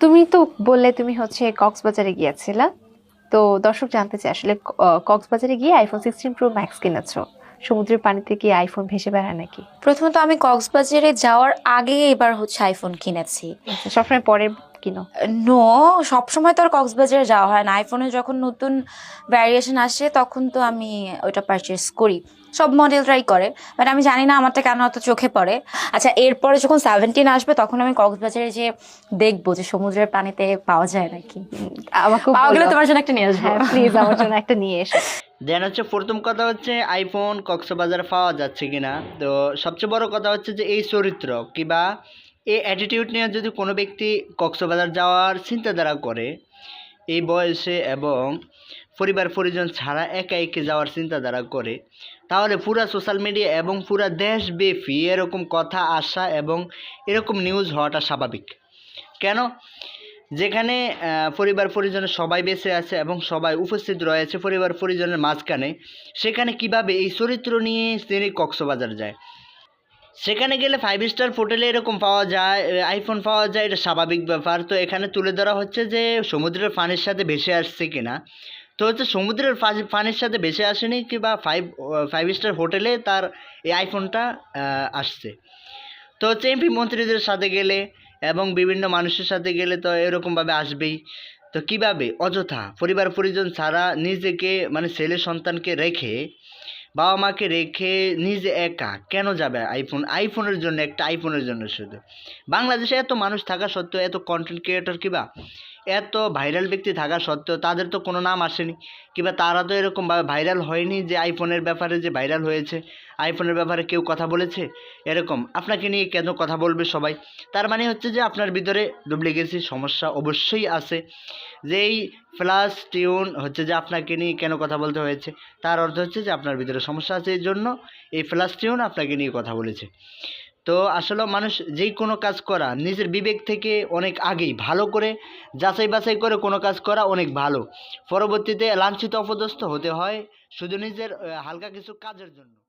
তুমি তো বললে তুমি হচ্ছে কক্সবাজারে গিয়েছিলা। তো দর্শক জানতে চাই আসলে কক্সবাজারে গিয়ে আইফোন সিক্সটিন প্রো ম্যাক্স কিনেছো। সমুদ্রের পানিতে কি আইফোন ভেসে বেড়ায় নাকি? প্রথমত আমি কক্সবাজারে যাওয়ার আগে এবার হচ্ছে আইফোন কিনেছি। আচ্ছা, সবসময় পরে কিনো? নো সবসময় তো আর কক্সবাজারে যাওয়া হয় না। আইফোনে যখন নতুন ভ্যারিয়েশন আসে তখন তো আমি ওইটা পারচেস করি। সব মডেল মডেলরাই করে বাট আমি জানি না আমারটা কেন অত চোখে পড়ে। আচ্ছা এরপরে যখন সেভেন্টিন আসবে তখন আমি কক্সবাজারে যে দেখব যে সমুদ্রের পানিতে পাওয়া যায় নাকি। আমাকে পাওয়া গেলে তোমার জন্য একটা নিয়ে আসব। হ্যাঁ প্লিজ আমার জন্য একটা নিয়ে এসো। দেন হচ্ছে প্রথম কথা হচ্ছে আইফোন কক্সবাজারে পাওয়া যাচ্ছে কিনা। তো সবচেয়ে বড় কথা হচ্ছে যে এই চরিত্র কিবা এই অ্যাটিটিউড নিয়ে যদি কোনো ব্যক্তি কক্সবাজার যাওয়ার চিন্তাধারা করে, এই বয়সে এবং পরিবার পরিজন ছাড়া একা একে যাওয়ার চিন্তাধারা করে, তাহলে পুরা সোশ্যাল মিডিয়া এবং পুরা দেশব্যাপী এরকম কথা আসা এবং এরকম নিউজ হওয়াটা স্বাভাবিক। কেন? যেখানে পরিবার পরিজনের সবাই বেঁচে আছে এবং সবাই উপস্থিত রয়েছে পরিবার পরিজনের মাঝখানে, সেখানে কীভাবে এই চরিত্র নিয়ে তিনি কক্সবাজার যায়? সেখানে গেলে ফাইভ স্টার হোটেলে এরকম পাওয়া যায় আইফোন পাওয়া যায়, এটা স্বাভাবিক ব্যাপার। তো এখানে তুলে ধরা হচ্ছে যে সমুদ্রের পানির সাথে ভেসে আসছে কিনা। তো হচ্ছে সমুদ্রের পানির সাথে ভেসে আসেনি কিংবা ফাইভ ফাইভ স্টার হোটেলে তার এই আইফোনটা আসছে। তো হচ্ছে এমপি মন্ত্রীদের সাথে গেলে এবং বিভিন্ন মানুষের সাথে গেলে তো এরকমভাবে আসবেই। তো কীভাবে? অযথা পরিবার পরিজন ছাড়া নিজেকে মানে ছেলে সন্তানকে রেখে বাবা মাকে রেখে নিজে একা, কেন যাবে আইফোন আইফোনের জন্য, একটা আইফোনের জন্য শুধু। বাংলাদেশে এত মানুষ থাকা সত্ত্বেও, এত কন্টেন্ট ক্রিয়েটর কিবা এত ভাইরাল ব্যক্তি থাকা সত্ত্বেও তাদের তো কোনো নাম আসেনি। কিংবা তারা তো এরকমভাবে ভাইরাল হয়নি যে আইফোনের ব্যাপারে যে ভাইরাল হয়েছে। আইফোনের ব্যাপারে কেউ কথা বলেছে? এরকম। আপনাকে নিয়ে কেন কথা বলবে সবাই? তার মানে হচ্ছে যে আপনার ভিতরে ডুপ্লিকেসি সমস্যা অবশ্যই আছে। যে এই ফ্লাস টিউন হচ্ছে যে আপনাকে নিয়ে কেন কথা বলতে হয়েছে? তার অর্থ হচ্ছে যে আপনার ভিতরে সমস্যা আছে, এই জন্য এই ফ্লাস টিউন আপনাকে নিয়ে কথা বলেছে। তো আসলে মানুষ যেই কোনো কাজ করা, নিজের বিবেক থেকে অনেক আগেই ভালো করে, যাচাই বাছাই করে কোনো কাজ করা অনেক ভালো। পরবর্তীতে লাঞ্ছিত, অপদস্থ হতে হয় শুধু নিজের হালকা কিছু কাজের জন্য।